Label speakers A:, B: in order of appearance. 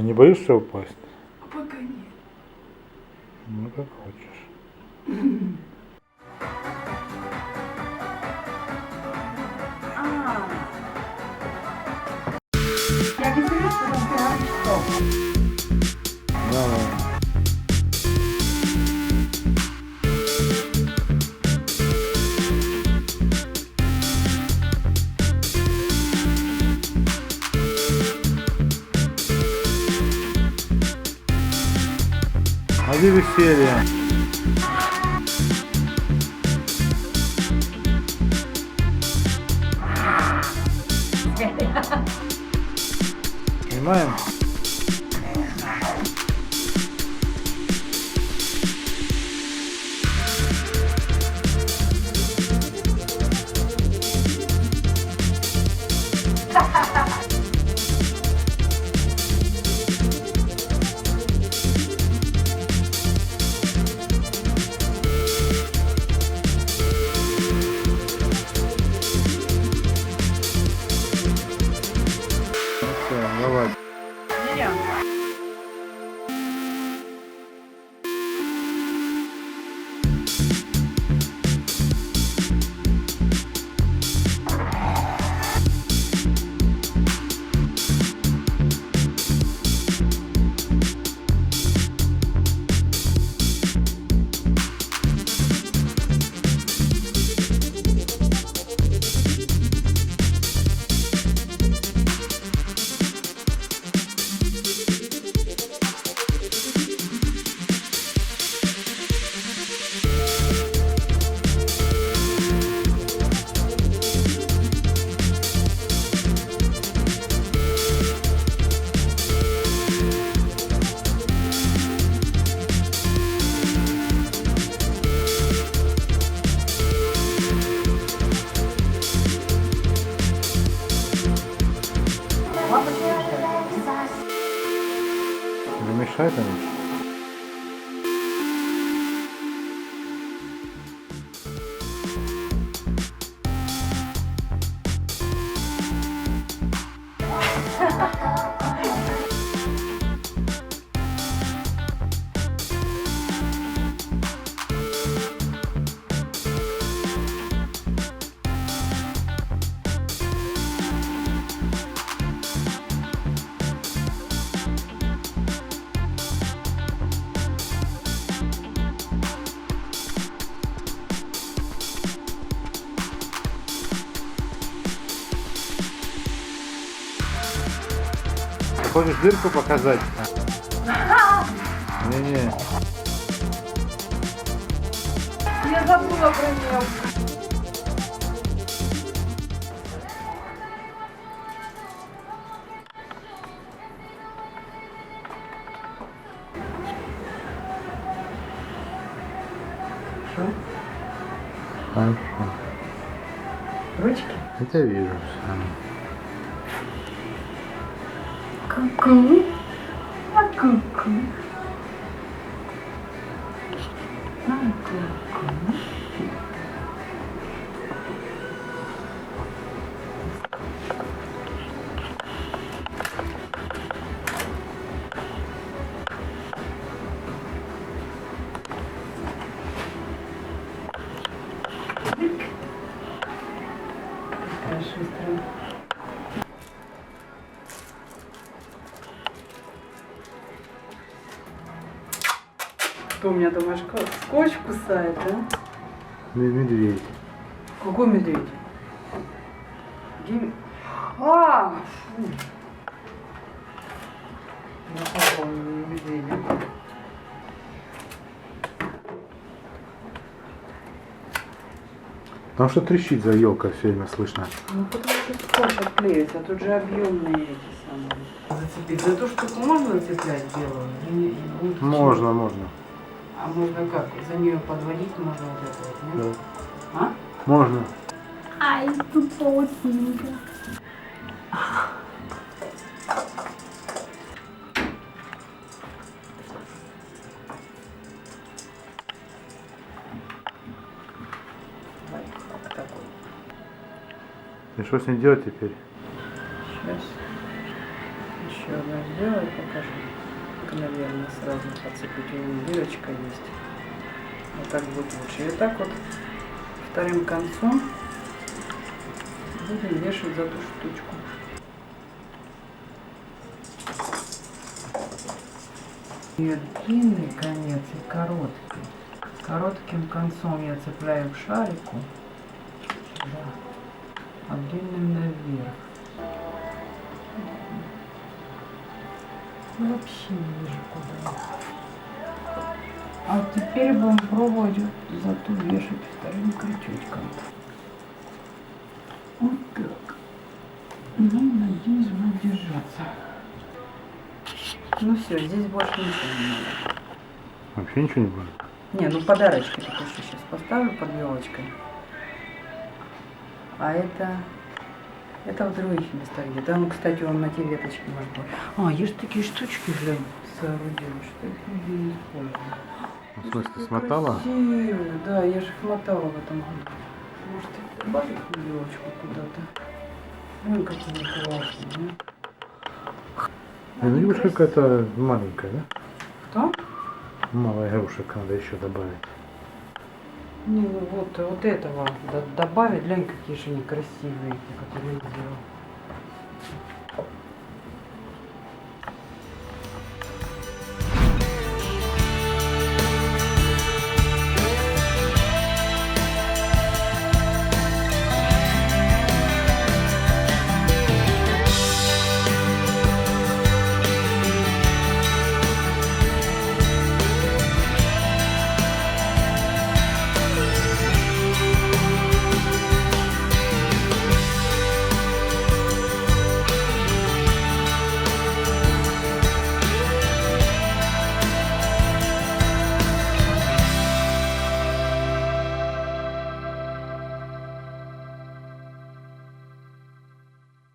A: А не боишься упасть?
B: Пока нет.
A: Ну, как хочешь.
B: А
A: где веселье? Не мешай там. Хочешь дырку показать? Не-не.
B: Я забыла про нее.
A: Хорошо.
B: Ручки?
A: Это вижу. всё.
B: Ку-ку. А ку-ку. А ку-ку. Что у меня думаешь, как скотч кусает, да?
A: Медведь.
B: Какой медведь? Где... А, фу. На медведя.
A: Потому что трещит за елкой все время слышно.
B: Ну потому что скотч отклеится, а тут же объемные эти самые. Зацепить. За ту штуку можно зацеплять белую?
A: Можно, можно.
B: А можно как? За нее подводить можно вот это вот, нет?
A: Да.
B: А?
A: Можно.
C: Ай, тут толстенько.
B: Давай, вот такой.
A: И что с ней делать теперь?
B: Сейчас. еще одну сделаю, покажу. Как, наверное, сразу подцепить. У него дырочка есть. Вот так будет лучше. И так вот вторым концом будем вешать за ту штучку. Ее длинный конец и короткий. Коротким концом я цепляю к шарику. Да. А длинным наверх. Вообще не вижу куда. А теперь будем пробовать зато вешать вторым крючочком. Вот так. Ну, надеюсь, будет держаться. Ну все, здесь больше ничего не надо.
A: Вообще ничего не будет.
B: Не, ну подарочки только что сейчас поставлю под елочкой. А это... Это в других местах где-то. Ну, кстати, он на те веточки может быть. А, есть такие штучки, глянь, соорудила, что их нигде не использую.
A: Ну, В смысле, смотала?
B: Красивые, да, я же их мотала в этом году. Может, добавить на елочку куда-то? Ой, как они классные, а.
A: Ну, игрушка какая-то маленькая, да?
B: Кто?
A: Мало игрушек надо еще добавить.
B: Ну вот, вот этого добавить, глянь, какие же они красивые, которые я сделал.